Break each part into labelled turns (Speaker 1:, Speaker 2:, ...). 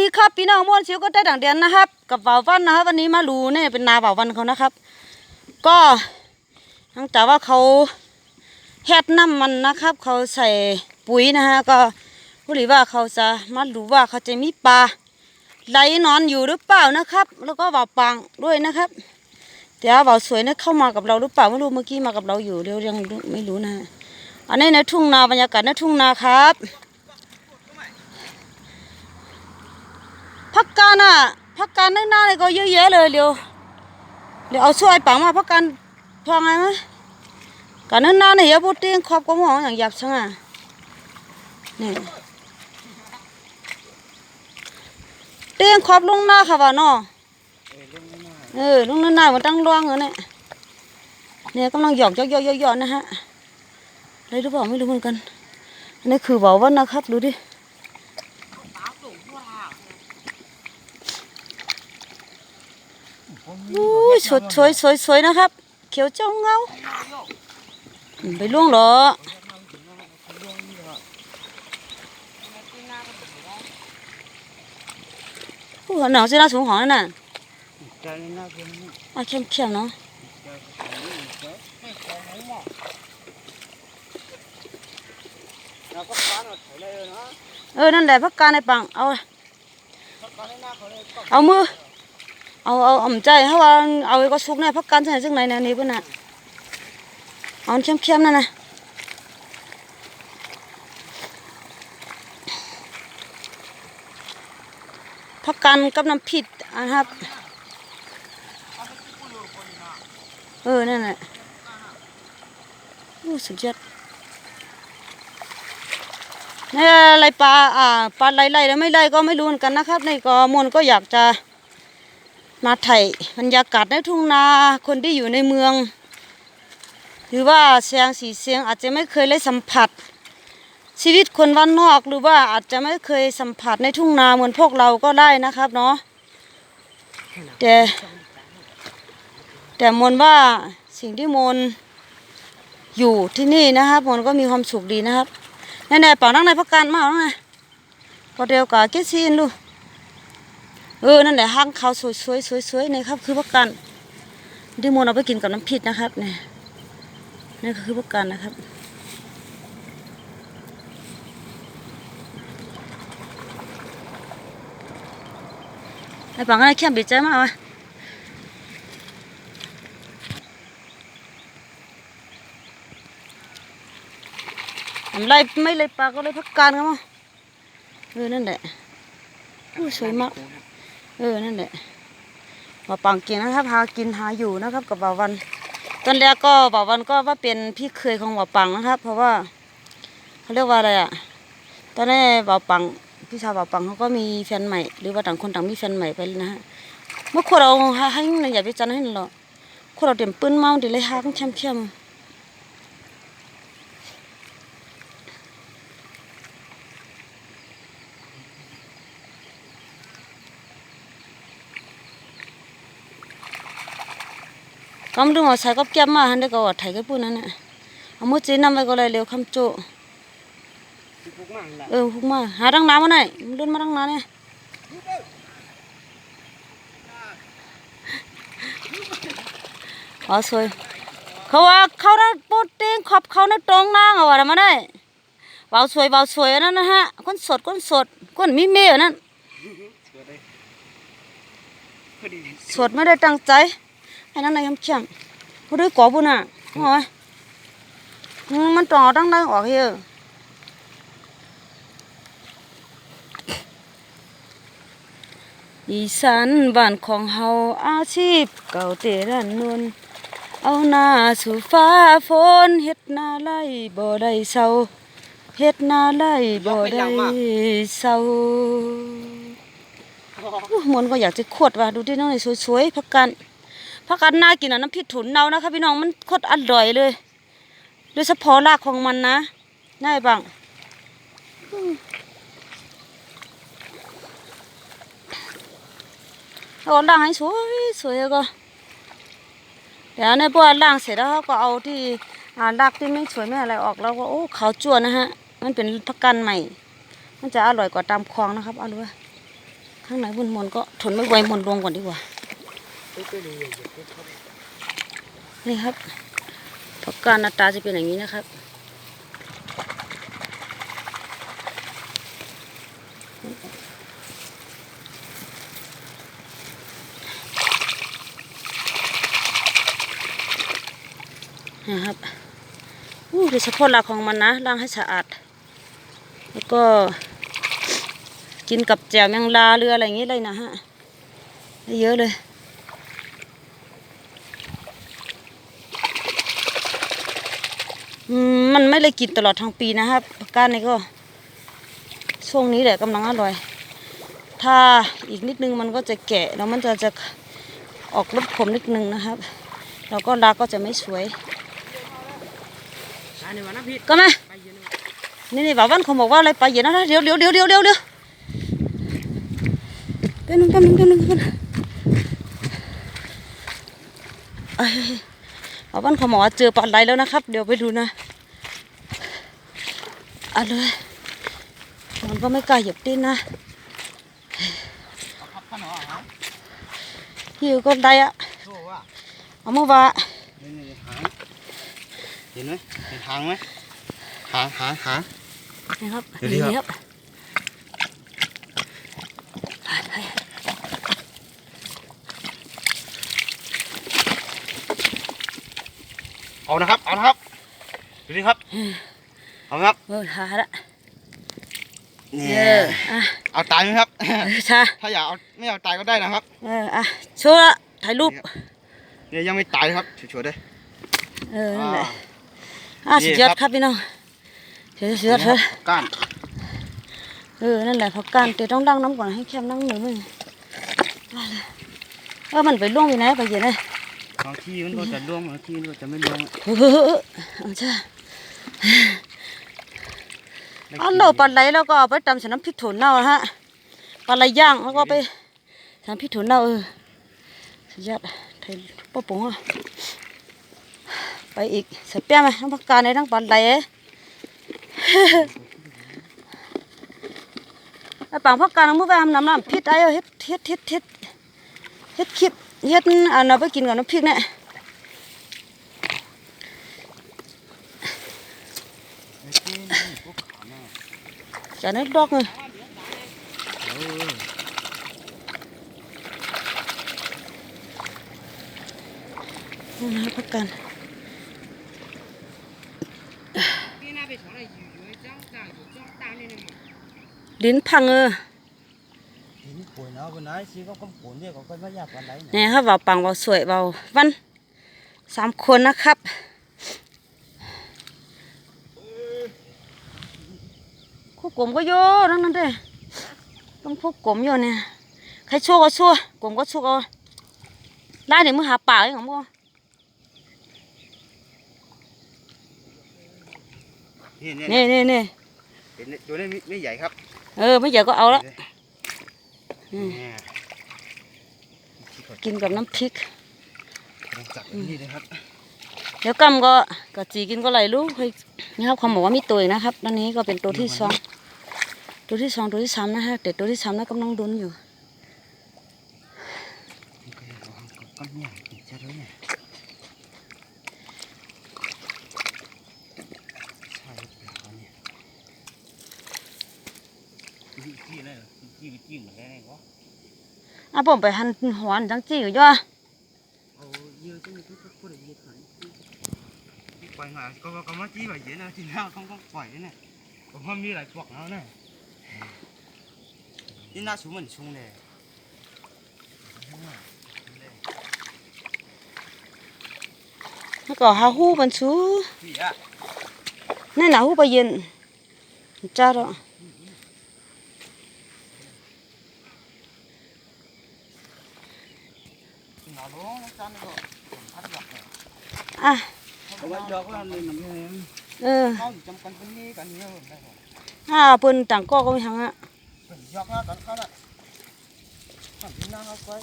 Speaker 1: ดีครับพี่น้องม่วนเชิวก็ได้ดังเดียนนะครับ กับบ่าววันนะครับวันนี้มาลูเนี่ยเป็นนาบ่าววันเขานะครับ ก็หลังจากว่าเขาแฮดน้ำมันนะครับ เขาใส่ปุ๋ยนะฮะก็ผู้หรือว่าเขาจะมาดูว่าเขาจะมีปลาไหลนอนอยู่หรือเปล่านะครับ แล้วก็บ่าวปังด้วยนะครับ เดี๋ยวบ่าวสวยเนี่ยเข้ามากับเราหรือเปล่าไม่รู้เมื่อกี้มากับเราอยู่เดี๋ยวยังไม่รู้นะฮะอันนี้ในทุ่งนาบรรยากาศในทุ่งนาครับ กการอะพักการนั่งหน้าเลยก็เยอะแยะเลยเดี๋ยวเดี๋ยวเอาช่วยปังมาพักการพอไงไหมการนั่งหน้าเนี่ยพูดเตียงขอบก็มองอย่างหยาบช่างอะนี่เตียงขอบลงหน้าค่ะว่าน้อเออลงหน้ามันตั้งร่วงเลยเนี่ยเนี่ยกำลังหยอกยอกยอกยอกนะฮะอะไรหรือเปล่าไม่รู้เหมือนกันอันนี้คือบอกว่านะครับดูดิ อุ้ยสดสวยสวยสวยนะครับ เขียวเจ้าเงาอืมไปล่วงเหรอโอ้หนาวจะน่าสูงหอนั่นน่ะอะเข้มเข้มๆเนาะเออ นั่นแหละพักการในปังเอา เอามือ เอาเอาอ่ำใจเพราะว่าเอาไอ้ก็สุกเนี่ยพักกันใส่ซึ่งไหนแนวนี้ปุ่นน่ะเอาอันเข้มๆนั่นนะพักกันกับน้ำพริกนะครับ เออ นั่นแหละโอ้สุดยอดนี่อะไรปลาอ่าปลาไหลๆแล้วไม่ไหลก็ไม่รู้เหมือนกันนะครับนี่ก็มนก็อยากจะ มาถ่ายบรรยากาศในทุ่งนาคนที่อยู่ในเมือง หรือว่าเสียงสีเสียงอาจจะไม่เคยได้สัมผัส ชีวิตคนวันนอกหรือว่าอาจจะไม่เคยสัมผัสในทุ่งนาเหมือนพวกเราก็ได้นะครับเนาะแต่แต่มนว่าสิ่งที่มนอยู่ที่นี่นะครับมนก็มีความสุขดีนะครับแน่ๆเป่านั่งในพักการมาเอานั่งไงพอเดียวกับเกซีนดู เออ นั่นแหละห้างเขาสวยสวยสวยสวยๆนี่ครับ คือพักกันที่มนเอาไปกินกับน้ำพริกนะครับเนี่ยนี่คือพักกันนะครับ ไอ้ปังอะไรเข้มบีบใจมากวะทำไรไม่เลยปลาก็เลยพักกันกันมั้งเออนั่นแหละอู้สวยมาก เออ นั่นแหละบ่าวปังเก่งนะครับหากินหาอยู่นะครับกับบ่าววันตอนแรกก็บ่าววันก็ว่าเป็นพี่เคยของบ่าวปังนะครับ เพราะว่าเขาเรียกว่าอะไรอะ ตอนนี้บ่าวปังพี่ชาวบ่าวปังเขาก็มีแฟนใหม่ หรือว่าต่างคนต่างมีแฟนใหม่ไปนะฮะเมื่อคนเราให้มันอย่าไปจันให้หรอกคนเราเต็มปืนเมาเดี๋ยวเลยหากันเข้ม ๆก็ไม่รู้ว่าใส่ก็แก้มมาหันได้ก็ว่าไทยก็พูดนั่นน่ะเอามือจีนำไปก็เลยเร็วคำโจเออพุกมาหาดังน้ำมาหน่อยมันรุ่นมาดังน้ำเนี่ยอ๋อสวยเขาว่าเขาได้ปูดเตียงขอบเขาในตรงนางเอาว่ามาได้เบาสวยเบาสวยอันนั้นนะฮะคนสดคนสดคนมีเมียอันนั้นสดไม่ได้ตั้งใจไอ้นั่นนายคำเชี่ยมผู้ด้วยกอบุญอะโอ้ยอืมมันต่อตั้งได้ออกเฮียอีสานบ้านของเฮาอาชีพเก่าเตรันนวลเอาหน้าสู่ฟ้าฝนเฮ็ดนาไล่บ่ได้เศร้าเฮ็ดนาไล่บ่ได้เศร้าอู้มนก็อยากจะขวดว่ะดูที่น้องนี่สวยๆพักกัน พักกันน่ากินอะน้ำพริกถุนเนานะคะ พี่น้องมันโคตรอร่อยเลย โดยเฉพาะรากของมันนะน่ายบังเอาล่างให้สวยสวยแล้วก็เดี๋ยวในพวกล่างเสร็จแล้วเขาก็เอาที่รากที่ไม่สวยไม่อะไรออกแล้วก็โอ้ขาวจั่วนะฮะ มันเป็นพักกันใหม่ มันจะอร่อยกว่าตามคลองนะครับเอาดูว่าข้างในมันมนก็ทนไม่ไหวมนลงก่อนดีกว่า นี่ครับผักกาดหน้าตาจะเป็นอย่างนี้นะครับนะครับอู้โดยเฉพาะหลักของมันนะล้างให้สะอาด แล้วก็ กินกับแจ่วแมงลาหรืออะไรอย่างนี้เลยนะฮะ เยอะเลย อื มมันไม่เลยกินตลอดทั้งปีนะครับผักกาดนี่ก็ช่วงนี้แหละกำลังอร่อย ถ้าอีกนิดนึงมันก็จะแก่แล้วมันจะจะออกรสขมนิดนึงนะครับ แล้วก็ลาก็จะไม่สวย
Speaker 2: อันนี้วันน้ำพริก
Speaker 1: ก็มา
Speaker 2: ไปเย็น
Speaker 1: นี่นี่บ่าววันเขาบอกว่าอะไรไปเย็นนะเดี๋ยวเดี๋ยวเดี๋ยวเดี๋ยวเดี๋ยวเดี๋ยวแป๊บนึงแป๊บนึงแป๊บนึงแป๊บนึงเอ้ยบ่าววันเขาบอกว่าเจอปลาไหลแล้วนะครับ เดี๋ยวไปดูนะ เอะไรมันก็ไม่กล้าเหยียบตีนนะ
Speaker 2: เอาขับข้าวหนอเหรอ
Speaker 1: หิวก็ได้อะ
Speaker 2: โซ่ว่า
Speaker 1: เอามาว่า
Speaker 2: นี่นี่หางเห็นไหมเห็นหางไหมหางหางหาง
Speaker 1: นี่ครับ
Speaker 2: เดี๋ยวนี้ครับ
Speaker 1: ไปไป
Speaker 2: เอานะครับ เอานะครับดูดิครับ เอาครับ
Speaker 1: เออหาละ
Speaker 2: นี่
Speaker 1: เอออะ
Speaker 2: เอาตายไหมครับ
Speaker 1: เออชา
Speaker 2: ถ้าอยากเอาไม่เอาตายก็ได้นะครับ
Speaker 1: เอออะโชว์ละถ่ายรูป
Speaker 2: เนี่ยยังไม่ตายครับชัวร์ๆเลย
Speaker 1: เออนั่นแหละอะสุดยอดครับพี่น้องสุดยอดสุดยอดเถอะ
Speaker 2: ก้าน
Speaker 1: เออนั่นแหละพอการเตะต้องดังน้ำก่อนให้แคบนั่งหนึ่งมึงว่าเลยเออมันไปล่วงไปไหนไปเย็นเลย
Speaker 2: บางที่มันก็จะล่วงบางที่มันก็จะไม่ล่วง
Speaker 1: เออเออเออเอาจ้า เอาเราปลาไหลแล้วก็เอาไปตำใส่น้ำพริกถั่วเน่านะฮะปลาไหลย่างแล้วก็ไปทำพริกถั่วเน่าเออสุดยอดไทยป้าปุ๋งอะไปอีกใส่แป้งไหมน้ำผักกาดในทั้งปลาไหลเอ้ยไอ้ปังพักการเอามือไปทำน้ำน้ำพริษไอ้เฮ็ดเฮ็ดเฮ็ดเฮ็ดเฮ็ดคลิปเฮ็ดอันเอาไปกินกับน้ำพริกเนี่ย
Speaker 2: ไอ้ที่นี่พวกขาแม่
Speaker 1: จะนึกดอกเลย
Speaker 2: เออ
Speaker 1: นี่นะพักกันลิ้นพังเออ
Speaker 2: ทีนี้ป่วยเนาะวันไหนสิก็กำปนเนี่ยก็ค่อยมาอยากวันไหนเนี่ย
Speaker 1: เนี่ยครับเบาปังเบาสวยเบาวันสามคนนะครับ คู่กลมก็โยทั้งนั้นเด้ต้องพวกกลมโยเนี่ยใครชั่วก็ชั่วกลมก็ชั่วเอาได้เดี๋ยวมึงหาป่าเองของมึง
Speaker 2: นี่เนี่ย
Speaker 1: นี่นี่นี่
Speaker 2: เห็นตัวนี้ไม่ใหญ่ครับ
Speaker 1: เออไม่อยากก็เอาละอืม
Speaker 2: เนี่ยที่ก่อน
Speaker 1: กินกับน้ำพริก
Speaker 2: ลองจับนี่เลยครับ
Speaker 1: เดี๋ยวกำก็กะจีกินก็ไหลลูกเฮ้ยนี่ครับเขาบอกว่ามีตัวอีกนะครับด้านนี้ก็เป็นตัวที่สอง ตัวที่สองตัวที่สามนะฮะแต่ตัวที่สามน่ะกำลังดุนอยู่
Speaker 2: ก็เนี่ยอีกจะด้วยเนี่ยใช่หรือเปล่าเนี่ยจี้อะไรจี้จี้เหมือนแรงวะ
Speaker 1: อะผมไปหันหัวอันจังจี้อยู่ย่อ
Speaker 2: เอาเยอะจังเลยทุกคนเลยเยอะขนาดนี้ปล่อยมาก็ก็มาจี้แบบเย็นนะทีหน้าต้องต้องปล่อยเนี่ยผมว่ามีหลายพวกแล้วเนี่ย นี่น่าสูงเหมือนชุงเลย
Speaker 1: แล้วก็หาหูมันชู
Speaker 2: พี่อะ
Speaker 1: นั่นน่ะหูไปเย็นจ้าดอก
Speaker 2: หนาล้งจันก็พัดหลักเลย
Speaker 1: อะ
Speaker 2: เอาไว้ยอกว่าเลยมันเนี่ย
Speaker 1: เออ
Speaker 2: เขาจำกันเป็นนี่กันเนี่ยได้หรอ
Speaker 1: อ่าเปิ้นต่างก็ก็ไม่ทางอะ
Speaker 2: Yaklar ben kalan. Ha binden al koy.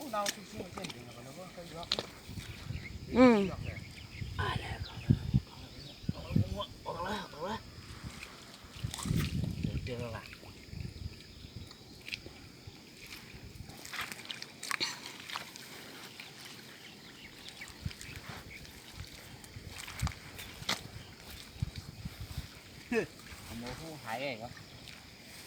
Speaker 2: O da otur şimdi sen dinle bana. Bu kay yak. Hmm. Yeah. นั่งเอาไว้โมยอกเลย
Speaker 1: อ่าแล้วก็
Speaker 2: ออกแล้วออกแล้วเจอละโมผู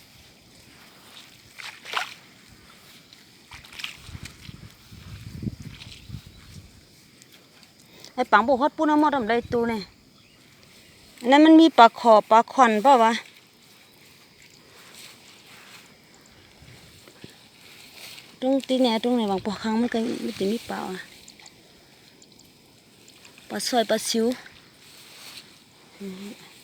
Speaker 2: ้หายเลยครับ
Speaker 1: ไอ้ปังบอกฮอดปูน้ำมอดำไรตูเนี่ยนนั้นมันมีปลาขอปลาขอนเปล่าวะตรงตีเนี่ยตรงไหนบางปลาครั้งมันก็มันจะมีปลาอะปลาซอยปลาซิว Mm-hmm.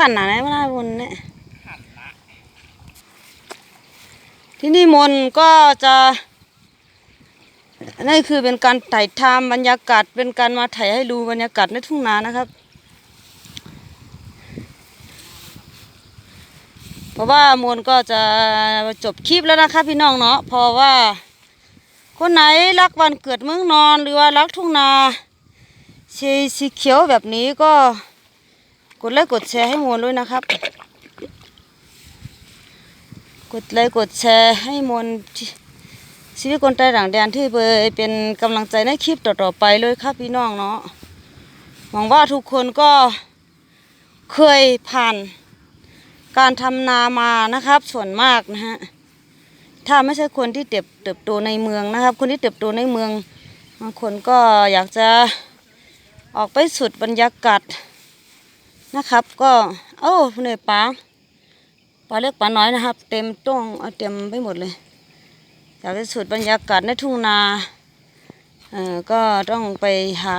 Speaker 1: ขันหนาไหนมาได้บนเนี่ยที่นี่มนก็จะนั่นคือเป็นการถ่ายทำบรรยากาศ เป็นการมาถ่ายให้ดูบรรยากาศในทุ่งนานะครับ เพราะว่ามนก็จะจบคลิปแล้วนะครับพี่น้องเนาะเพราะว่า คนไหนรักวันเกิดเมืองนอนหรือว่ารักทุ่งนาสีสีเขียวแบบนี้ก็ กดไลค์กดแชร์ให้มวลด้วยนะครับ กดไลค์กดแชร์ให้มวลชีวิตคนใต้ต่างแดนที่เบยเป็นกำลังใจในคลิปต่อๆไปเลยครับพี่น้องเนาะหวังว่าทุกคนก็เคยผ่านการทำนามานะครับ ส่วนมากนะฮะถ้าไม่ใช่คนที่เติบเติบโตในเมืองนะครับ คนที่เติบโตในเมืองบางคนก็อยากจะออกไปสุดบรรยากาศ นะครับ ก็โอ้เหนื่อยปลาปลาเล็กปลาน้อยนะครับ เต็มต้องเอาเต็มไปหมดเลยอยากจะสุดบรรยากาศในทุ่งนาเอ่อก็ต้องไปหา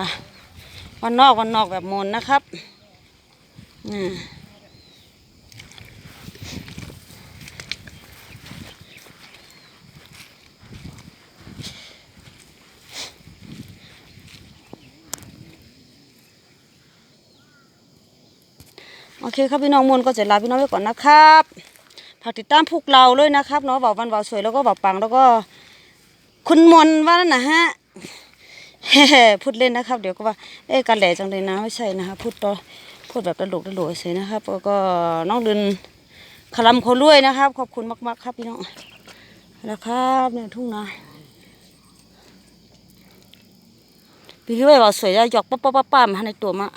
Speaker 1: วันนอกวันนอกแบบมนนะครับอืม โอเคครับพี่น้องมนก็จะลาพี่น้องไปก่อนนะครับฝากติดตามพวกเราเลยนะครับเนาะบ่าววันบ่าวสวยแล้วก็บ่าวปังแล้วก็ คุณมนว่านั่นนะฮะพูดเล่นนะครับ เดี๋ยวก็ว่าเอ๊ะการแหล่จังเลยนะไม่ใช่นะคะพูดต่อพูดแบบตลกตลกเฉยนะครับแล้วก็น้องดินคลำเขาด้วยนะครับ ขอบคุณมาก ๆ ครับพี่น้องนะครับเนี่ยทุ่งนาพี่พี่ว้บ่าวสวยจะหยอกป้าป้าป้าป้ามาในตัวมา